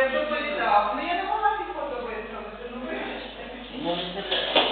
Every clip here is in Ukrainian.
не доповідав. Ну я не могла підходити, але це ну вибачте.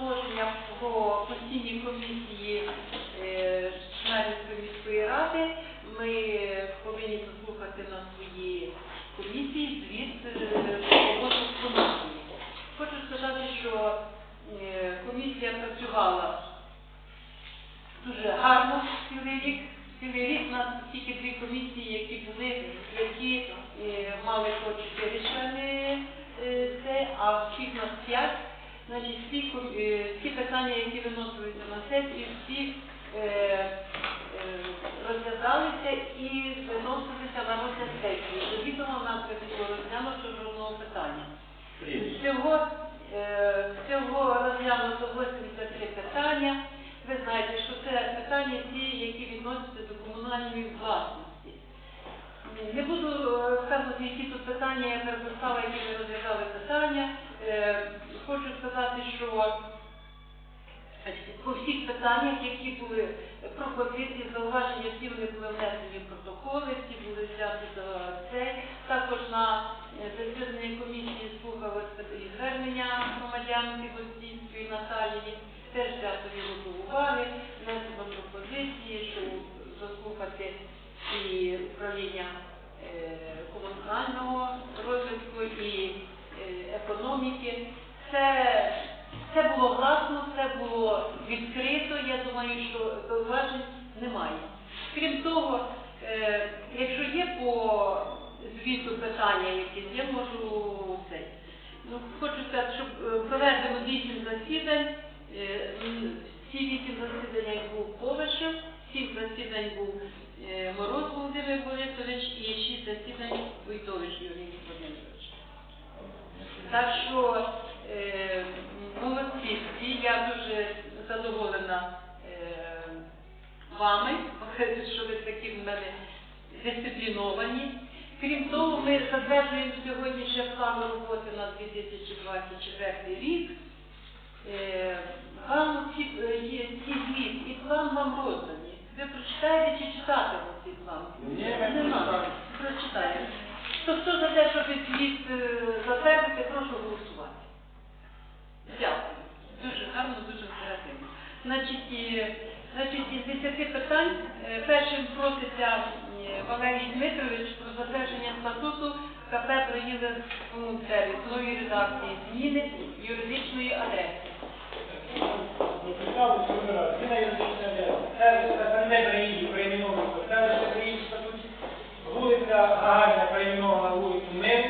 положення про постійні комісії Шмельницької міської ради ми повинні послухати на свої комісії звіт е, роботи комісії. Хочу сказати, що е, комісія працювала дуже гарно цілий рік. Цілий рік у нас тільки дві комісії, які були, які е, мали по 4 члени, а всіх нас п'ять. Значить, всі, е, всі питання, які виносилися на сесію, всі е, е, розглядалися і виносилися на розгляд сесії. До відомо в нас не було розглянуто жодного питання. Всього, е, всього розглянуто 83 питання. Ви знаєте, що це питання ті, які відносяться до комунальної власності. Не буду е, розказувати, які тут питання, я переписала, які ми розглядали питання. Е, Хочу сказати, що по всіх питаннях, які були пропозиції, зауваження, всі вони були внесені в протоколи, всі були взяті до цей. Також на е, засіданні комісії слухали звернення громадянки Гостінської Наталії, теж взято його до уваги, внесено пропозиції, що заслухати і управління е, розвитку і е, економіки. Це, це було гласно, це було відкрито. Я думаю, що зауважень немає. Крім того, е, якщо є по звіту питання якісь, я можу цей. Ну, хочу сказати, що е, проведено вісім засідань. Е, Ці вісім засідань був Повишев, сім засідань був е, Мороз Володимир Борисович і шість засідань Войтович Юрій Володимирович. Так що е, молодці всі, я дуже задоволена е, вами, що ви такі в мене дисципліновані. Крім того, ми затверджуємо сьогодні ще план роботи на 2024 рік. Е, Вам ці, е, є ці звіт і план вам роздані. Ви прочитаєте чи читатимете цей план? Ні, ми Не прочитаємо. Прочитаємо. То хто за те, щоб звіт затвердити, прошу голосувати. Дякую. Дуже гарно, дуже оперативно. Значить, е, значить із 10 питань е, першим проситься е, Валерій Дмитрович про затвердження статуту КП «Проїзд сервіс» нової редакції зміни юридичної адреси. Вулиця Гагаріна перейменована вулицю Мир.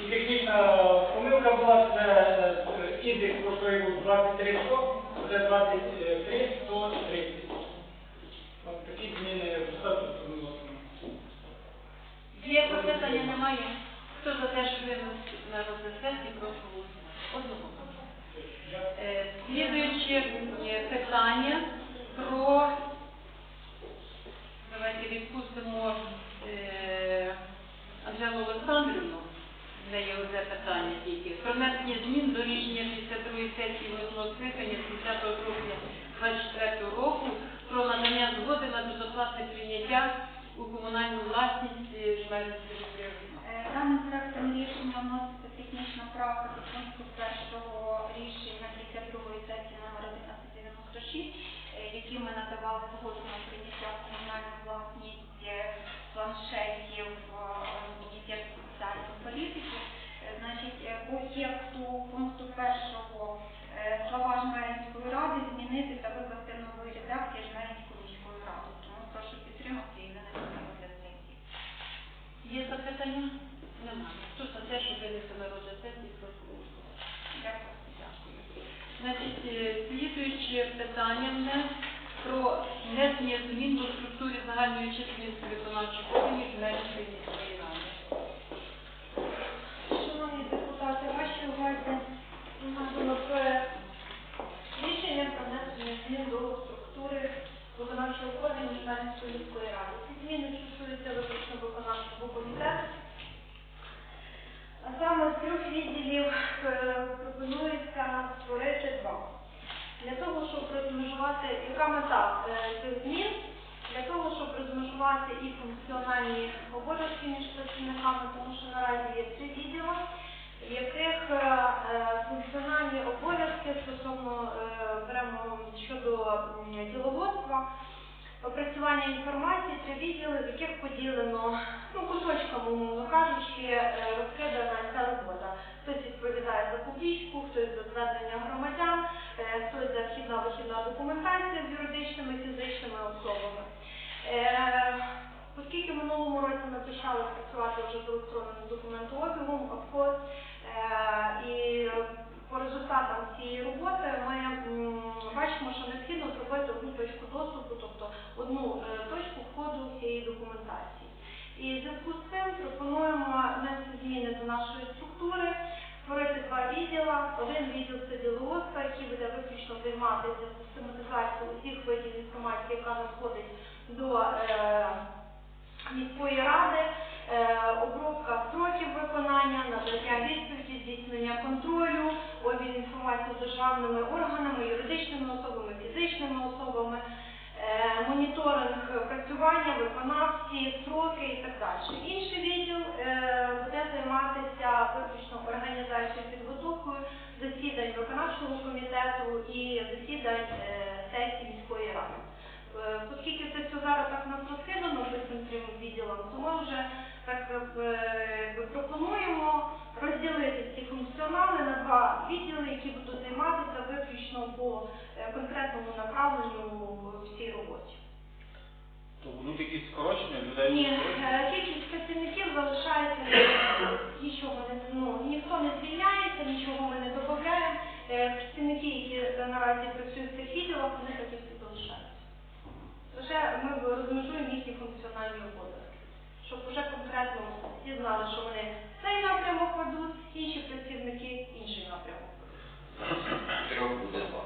І технічна помилка була, це е, індекс прошлої був 23 100, це 23 130. От такі зміни в статуту вносимо. Є запитання, немає. Хто за те, що винести на розгляд прошу голосувати. Одного. Е, е, питання про давайте відпустимо е, Анжелу Олександрівну. В є одне питання тільки. Про внесення змін до рішення 52 сесії восьмого скликання з 10 жовтня 24 року про надання згоди на безоплатне прийняття у комунальну власність е, міської. Е, Даним проектом рішення вноситься технічна правка до пункту першого рішення 52-ї сесії номер 1196, е, які ми надавали згоду на прийняття в комунальну власність е, планшетів е, Міністерства соціальної політики. Е, Значить, е, по об'єкту пункту першого е, слова Жмеринської ради змінити та викласти в нової редакції Жмеринської міської ради. Тому прошу підтримати і винести на розгляд сесії. Є запитання? Немає. Хто за те, щоб винести на розгляд сесії, прошу голосувати. Дякую. Дякую. Значить, е, слідуюче питання в нас про внесення змін до структури загальної чисельності виконавчих органів Жмеринської міської ради. Шановні депутати, вашій увазі надано проект рішення про внесення змін до структури виконавчого органу Жмеринської міської ради. Ці зміни стосуються виключно виконавчого комітету. А саме з трьох відділів е, пропонується створити два. Для того, щоб розмежувати, яка мета е, цих змін? Для того, щоб розмежувати і функціональні обов'язки між працівниками, тому що наразі є три відділи, в яких е, функціональні обов'язки стосовно беремо щодо діловодства, опрацювання інформації це відділи, з яких поділено, ну, кусочком, умовно кажучи, е, розкидана ця робота. Хтось відповідає за публічку, хтось за звернення громадян, е, хтось за вхідна вихідна документація з юридичними фізичними особами. Е, оскільки минулому році ми почали працювати вже з електронним документообігом, обход і комітету і засідань е, сесії міської ради. Е, Оскільки це все зараз так нас розкидано по цим трьом відділам, то ми вже так е, якби пропонуємо розділити ці функціонали на два відділи, які будуть займатися виключно по конкретному направленню в цій роботі. То будуть якісь скорочення людей? Ні, кількість працівників залишається нічого не ну, ніхто не звільняється, нічого ми не додаємо. Е, Працівники, які наразі працюють в цих відділах, вони всі залишаються. Лише ми розмежуємо їхні функціональні обов'язки, щоб вже конкретно всі знали, що вони цей напрямок ведуть, інші працівники інший напрямок. Трьох буде два.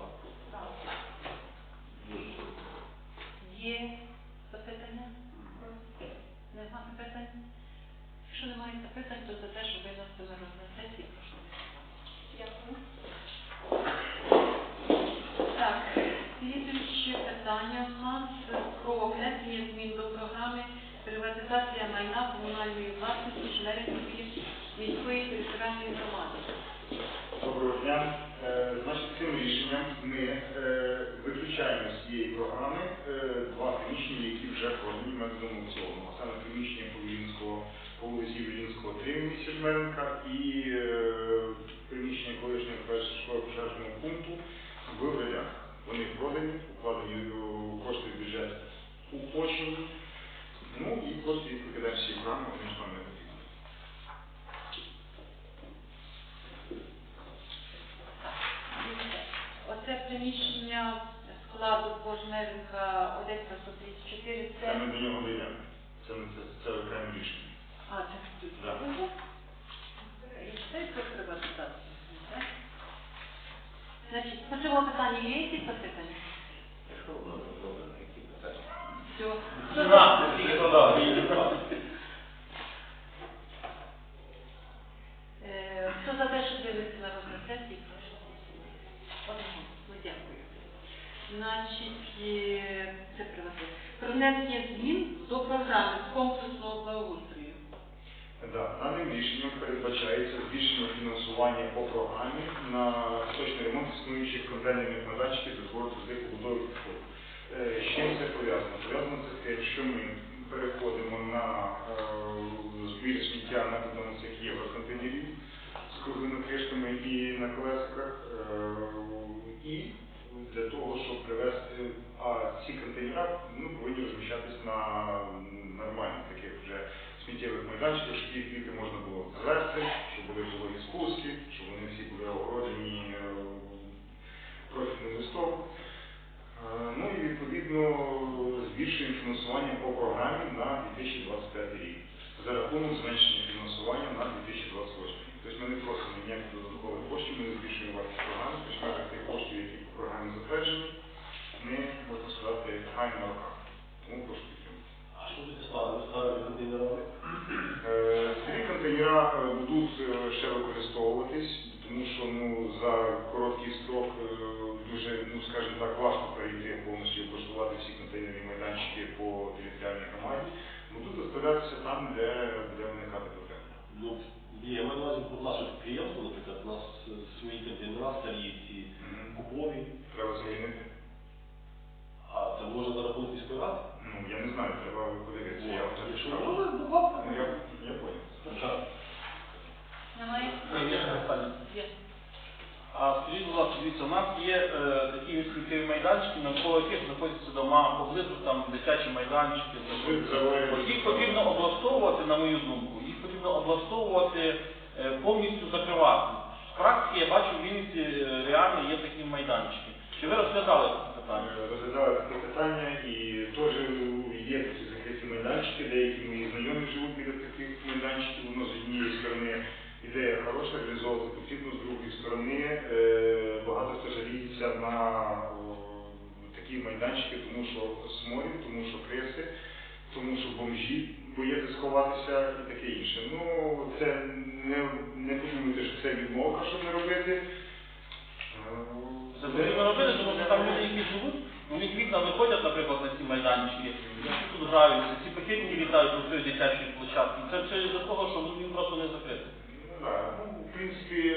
Місті і е, приміщення колишнього першого пожежного пункту в Врядях. Вони продані, укладені е, кошти в бюджет у Ну і просто їх викидаємо з цієї програми, вони ж там не потрібні. Оце приміщення складу Божмеринка Одеська 134, Це це... ми до нього дійдемо. Це, не- це, це окреме рішення. А, це тут. Да. І Це про приватизацію. так? Значить, по цьому питанню є якісь запитання? Якщо воно зроблено, які питання? Все. На, тільки туди. Е, Хто за те, щоб винести на розгляд сесії, прошу голосувати. Одного. Ну, дякую. Значить, е, це приватизація. Про внесення змін до програми комплексного благоустрою. Да, даним рішенням передбачається збільшення фінансування по програмі на точний ремонт існуючих контейнерних майданчиків та збору твердих побутових відходів. Е, З чим це пов'язано? Пов'язано це з тим, що ми переходимо на е, збір сміття методом цих євроконтейнерів з круглими кришками і на колесиках. Е, І для того, щоб привести, а ці контейнери ну, повинні розміщатись на нормальних таких вже сміттєвих майданчиків, щоб їх звідти можна було завести, щоб були вологі спуски, щоб вони всі були огороджені е, профільним листом. Е, Ну і відповідно збільшуємо фінансування по програмі на 2025 рік за рахунок зменшення фінансування на 2028 рік. Тобто ми не просимо ніяких додаткових коштів, ми не збільшуємо вартість програми, тобто в межах тих коштів, які по програмі затверджені, ми, можна сказати, граємо на руках. Тому прошу підтримати. А що буде складно? Ставити контейнерами? Е, Старі контейнери е, будуть е, ще використовуватись, тому що ну, за короткий строк е, дуже, ну скажімо так, важко перейти повністю і облаштувати всі контейнерні майданчики по територіальній громаді. Будуть доставлятися там, де буде виникати потреба. Ну, є, я маю на увазі, от наше підприємство, наприклад, у нас е, свої контейнери старі, ці купові, Треба замінити. а це може за рахунок міської ради? Ну, я не знаю, треба подивитися. Я вам так Якщо скажу. може, будь ласка. Ну, я, я понял. Немає? Є ще питання? Є. А скажіть, будь ласка, дивіться, у нас є е, такі ось сміттєві майданчики, навколо яких знаходяться дома, поблизу там дитячі майданчики. От Їх потрібно облаштовувати, на мою думку, їх потрібно облаштовувати е, повністю закривати. З практики я бачу в Вінниці е, реально є такі майданчики. Чи ви розглядали це питання? Е, Розглядали таке питання і теж є такі закриті майданчики, деякі мої знайомі живуть біля таких майданчиків, воно з однієї сторони ідея хороша, реалізовувати потрібно, з другої сторони такі майданчики, тому що сморід, тому що криси, тому що бомжі бояться сховатися і таке інше. Ну, це не, не подумайте, що це відмова, щоб не робити. Це потрібно робити, тому що там люди, які живуть, у них вікна виходять, наприклад, на ці майданчики, які тут граються, ці пакетики літають до цієї дитячої площадки. Це через того, що він просто не закритий. Ну, ну, в принципі,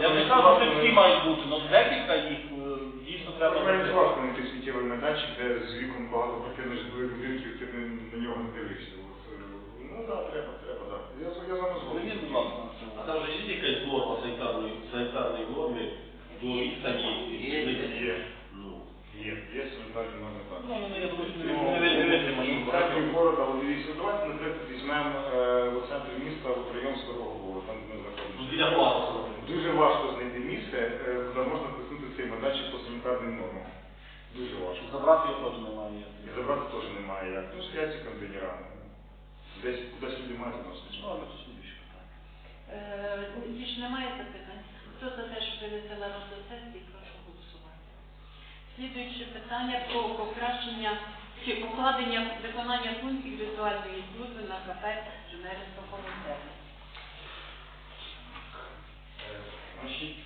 Я не кажу, що всі мають бути, але декілька їх е, дійсно треба той майданчик, де з вікон багато квартирних житлових будинків, ти на нього не дивишся. От, е, Ну так, треба, треба, так. Я, я з вами згоден. будь ласка, А там же є якась норма санітарної, санітарної норми до відстані? Є, є, Ну, є, є санітарні норми так. Ну, ну, я думаю, що не не- не- не витримає. В центрі города, дивіться, давайте, наприклад, візьмемо е, у центрі міста район Старого Городу, там де ми ну, знаходимося. біля. Дуже важко знайти місце, е, куди можна писати цей майданчик по санітарним нормам. Дуже важко. Забрати його теж немає. І забрати теж немає як. Ну, стоять ці контейнера. Десь кудись люди мають носити. Ну, але це не більше питання. Е, Більш немає запитань. Хто за те, винести на розгляд сесії, прошу голосувати. Слідуюче питання про покращення чи покладення виконання функцій візуальної служби на КП Жмеринського комітету. Е, Значить,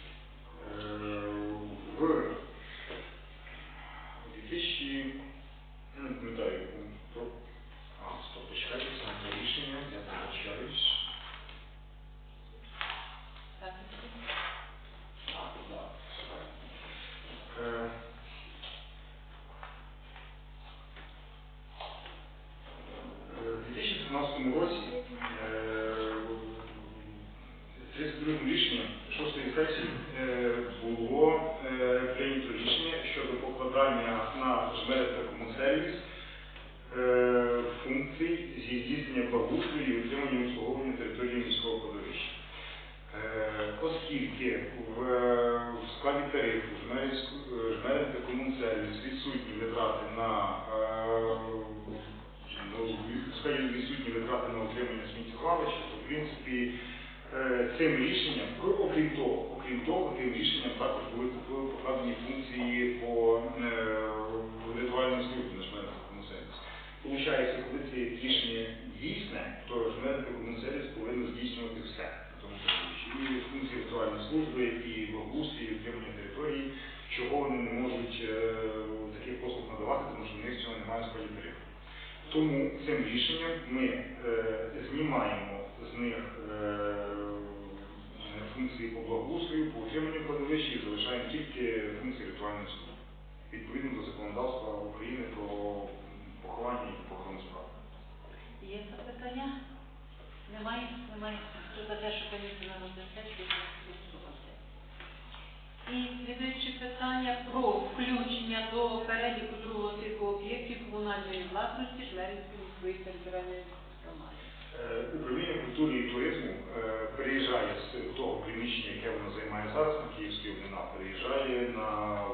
комунальної власності Жмеринської міської територіальної громади. Е, Управління культури і туризму е, переїжджає з того приміщення, яке воно займає зараз на Київській ОДНА, переїжджає на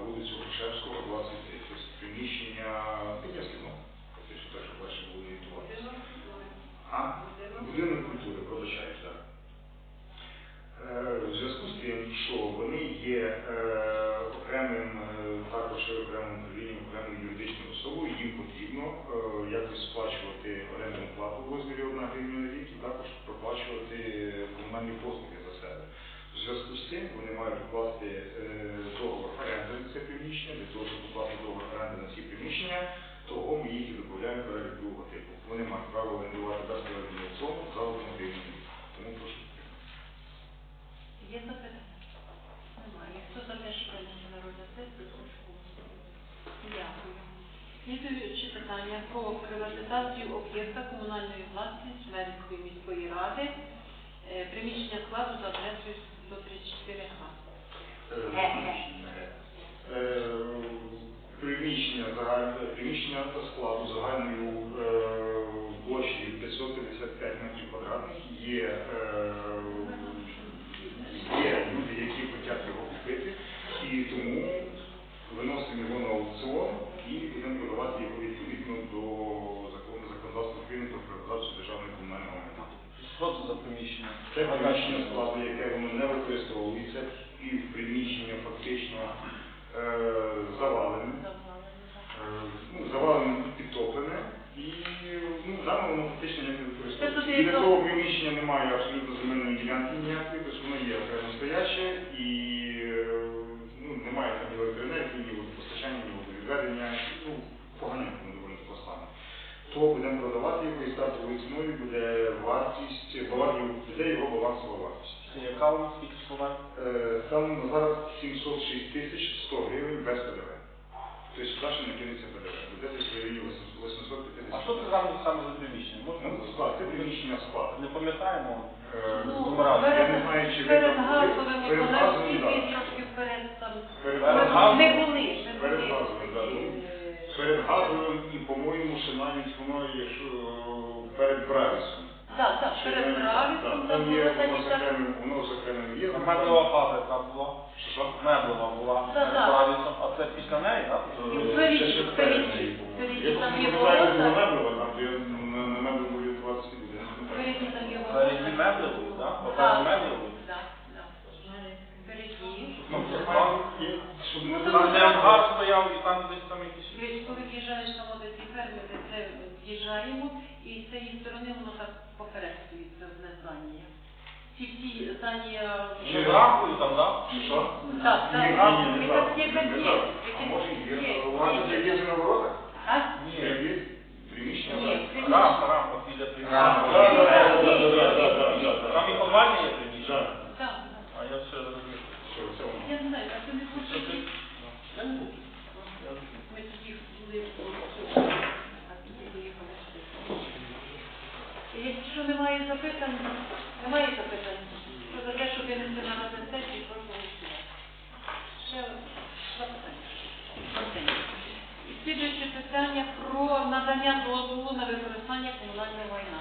вулицю Грушевського, 23, тобто приміщення Підняслівно, фактично те, що перше було орієнтуватися. А? Будинок культури, пробачаюсь, так. Е, В зв'язку з тим, що вони є окремим, також окремим особою, їм потрібно е, якось сплачувати орендну плату в розмірі 1 гривня на рік і також проплачувати комунальні послуги за себе. В зв'язку з цим вони мають укласти е, договор оренди на це приміщення, для того, щоб укласти договор оренди на ці приміщення, того ми їх і додаємо перелік другого типу. Вони мають право орендувати без проведення аукціону за 1 гривню. Тому прошу. Є запитання? Немає. Хто за те, щоб винести на розгляд сесії, прошу голосувати. Дякую. Слідуюче питання про приватизацію об'єкта комунальної власності Жмеринської міської ради, е, приміщення складу за адресою 134 га. Е, Е, приміщення, приміщення складу загальною е, площею 555 метрів квадратних є, е, є люди, які хочуть його купити, і тому виносимо його на аукціон і будемо продавати його відповідно до закону законодавства України про приватизацію державної комунального майна. Що це за приміщення? Це приміщення складу, яке воно не використовується, і приміщення фактично е, завалене, е, ну, завалене підтоплене, і ну, зараз воно фактично не використовується. І для того приміщення немає абсолютно земельної ділянки ніякої, тобто воно є окремо стояче і е, ну, немає там ні електроенергії, ні водопостачання, ні водовідведення, ну, поганенько То будемо продавати його і стартовою ціною буде вартість, балансів, буде його балансова вартість. Це яка у нас? Е, Там зараз 706 тисяч 100 гривень без ПДВ. Тобто сюди ще не кинеться ПДВ. Буде десь в районі 850. А що це там саме за приміщення? Можна Ну, склад, це приміщення склад. Не пам'ятаємо? Е, Ну, правісом. Так, так, перед правісом там було такі Воно зокрема є. Меблова фабрика була. Що? Меблова була перед правісом, а це після неї, так? Періч, періч. Періч там є ворота. Я ну, меблова, там де на меблові 20 років. Періч там є ворота. Періч меблові, так? Періч меблові. Так, так. Періч. Щоб не там не стояв і там десь там якісь. Військові в'їжджаєш на водити фермі, де це в'їжджаємо і з цієї сторони воно так поперексується в Данії. Ці всі Данія... Е, Географію там, так? Що? Так, так. Географію, так. А може і вірно. У вас це є на воротах? А? Ні, є приміщення. Рамка, рамка біля приміщення. Там і подвальне є приміщення? Так. А я все розумію. Що, це воно? Я не знаю, а це не слухаю. Я не буду. Якщо немає запитань, немає запитань, то за те, щоб винести на розгляд сесії. Ще запитання. питання. І слідуюче питання про надання дозволу на використання комунального майна.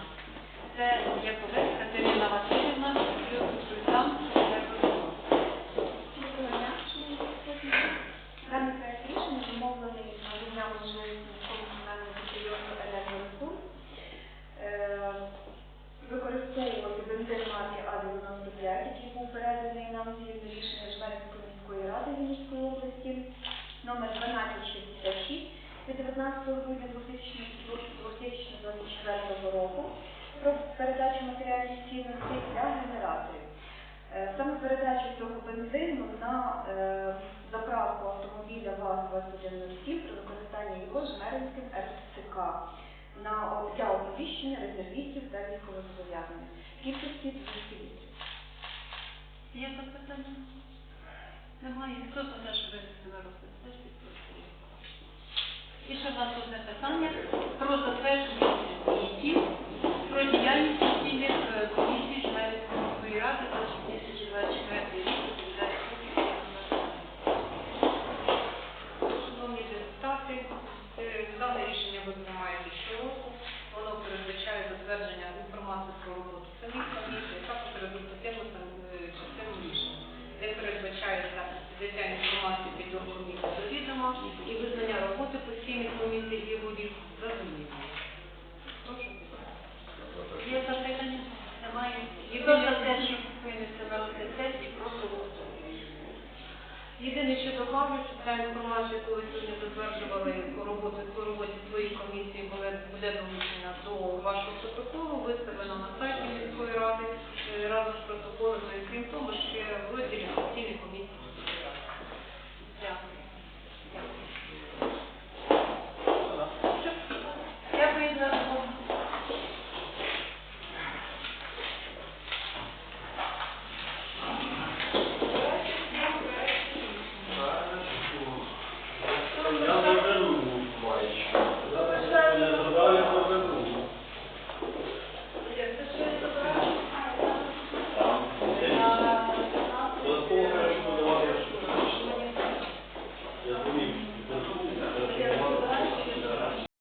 Це Яковець Катерина Васильівна, консультант. Його РЦК на для оповіщення резервістів та військовозобов'язаних. Кількості 200 літрів. Є запитання? Немає. Хто за те, що винести на розгляд сесії, прошу. І ще в нас одне питання про затвердження